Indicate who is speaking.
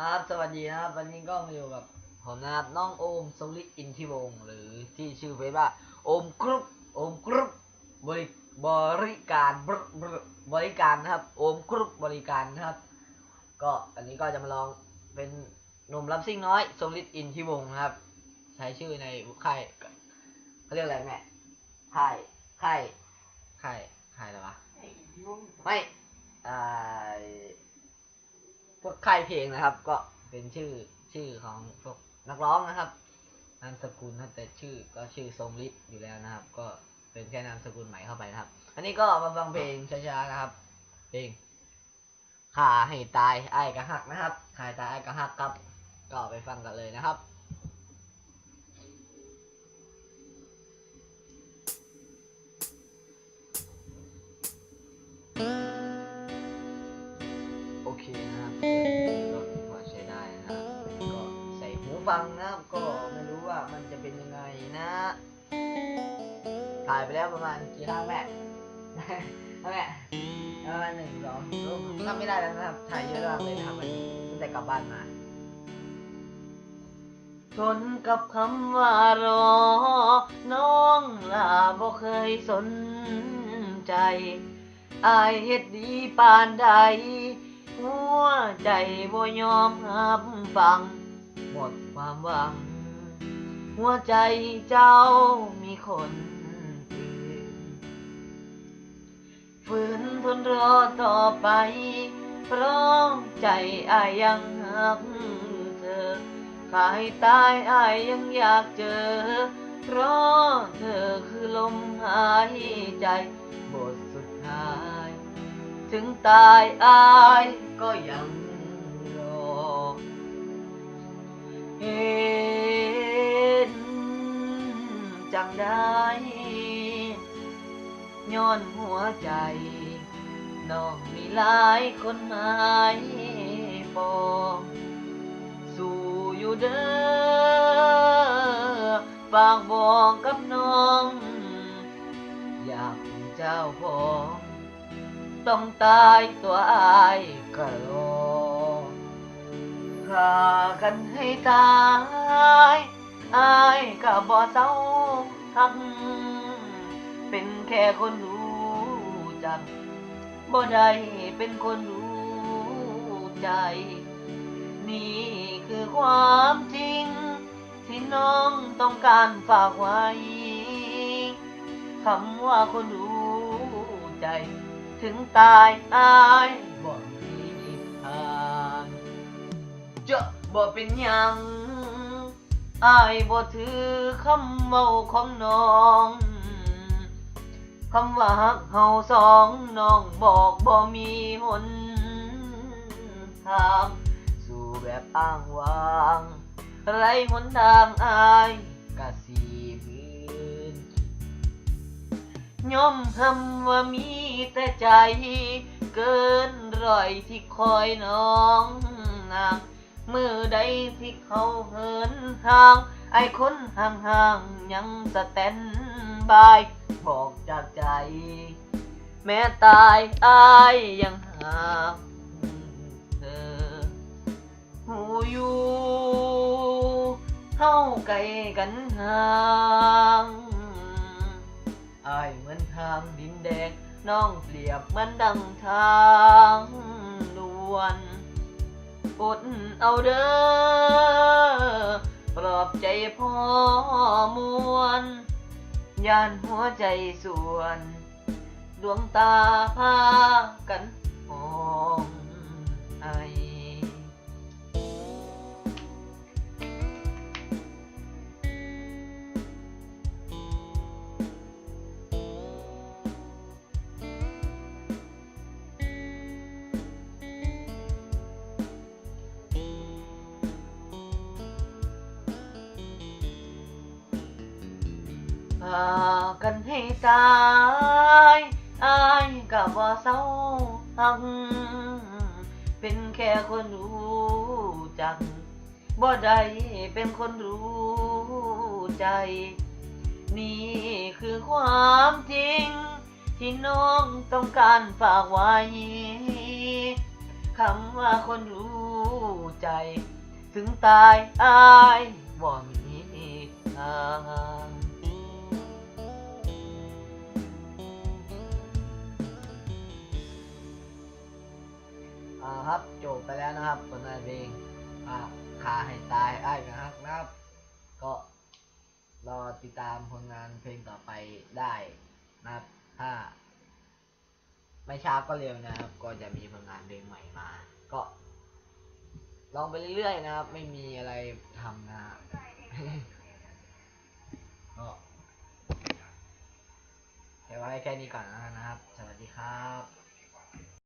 Speaker 1: ครับ สวัสดีนะครับ วันนี้ก็มาอยู่กับผมนะครับน้องโอมสลิอินทิวงศ์หรือที่ชื่อเฟซว่าโอมกรุ๊ปโอมกรุ๊ปบริบริการบรบรบริการนะครับ โอมกรุ๊ปบริการนะครับ ก็อันนี้ก็จะมาลองเป็นหนุ่มรับซิ่งน้อยสลิอินทิวงศ์นะครับ ใช้ชื่อในค่ายเขาเรียกอะไรแม่ค่ายค่ายค่ายค่ายอะไรวะไม่อ่า พวกค่ายเพลงนะครับ ก็เป็นชื่อชื่อของพวกนักร้องนะครับนามสกุลนะแต่ชื่อก็ชื่อทรงฤทธิ์อยู่แล้วนะครับ ก็เป็นแค่นามสกุลใหม่เข้าไปนะครับ อันนี้ก็มาฟังเพลงช้าๆนะครับ เพลงขาให้ตายไอ้กระหักนะครับขาให้ตายไอ้กระหักครับ ก็ไปฟังกันเลยนะครับ ไม่รู้ว่ามันจะเป็นยังไงนะ ถ่ายไปแล้วประมาณกี่ครั้งแม่แม่ประมาณหนึ่งสองรูปนับไม่ได้แล้วนะครับ ถ่ายเยอะมากเลยนะครับวันนี้ตั้งแต่กลับบ้านมาทนกับคำว่ารอ น้องลาบ่เคยสนใจอายเฮ็ดดีปานใด หัวใจบ่ยอมรับฟัง หมดความหวัง หัวใจเจ้ามีคนอื่นฝืนทนรอต่อไปเพราะใจอายยังหักเธอขายตายอายยังอยากเจอ เพราะเธอคือลมหายใจบทสุดท้าย ถึงตายอายก็ยังรอเห็ จังได้ย้อนหัวใจน้องมีหลายคนหมายปองสู่อยู่เด้อฝากบอกกับน้อง อยากเป็นเจ้าของต้องตายตัวอายก็รอฆ่ากันให้ตายอายก็บ่เศร้า ทัก เป็นแค่คนรู้จัก บ่ได้เป็นคนรู้ใจ นี่คือความจริง ที่น้องต้องการฝากไว้คำว่าคนรู้ใจ ถึงตายอายบ่มีทางจะบ่เป็นยัง อายบ่ถือคำเมาของน้องคำว่าฮักเฮาสองน้องบอกบ่มีหนทางสู่แบบอ้างวางไรหนทางอายกะสีบืนย่อมคำว่ามีแต่ใจเกินร้อยที่คอยน้องนาง มือใดที่เขาเหินทาง ไอ้คนห่างๆยังสแตนบาย บอกจากใจ แม้ตายอายยังหาเธอหูอยู่เฮาไกลกันห่างอายเหมือนทางดินแดงน้องเปรียบเหมือนดังทางนวล อดเอาเด้อปลอบใจพ่อมวลยานหัวใจส่วน ดวงตาพากันมองไอากันให้ตายอายกับว่าเศร้าหักเป็นแค่คนรู้จักบ่ได้เป็นคนรู้ใจ นี่คือความจริง ที่น้องต้องการฝากไว้คำว่าคนรู้ใจ ถึงตายอายบ่มีทาง ครับจบไปแล้วนะครับผลงานเพลงอาขาให้ตายอ้ยกันฮักนะครับ ก็รอติดตามผลงานเพลงต่อไปได้นะครับ ถ้า ไม่ช้าก็เร็วนะครับ ก็จะมีผลงานเพลงใหม่มา ก็ ลองไปเรื่อยๆนะครับ ไม่มีอะไรทำนะครับก็เดี๋ยวไว้แค่นี้ก่อนนะครับ สวัสดีครับ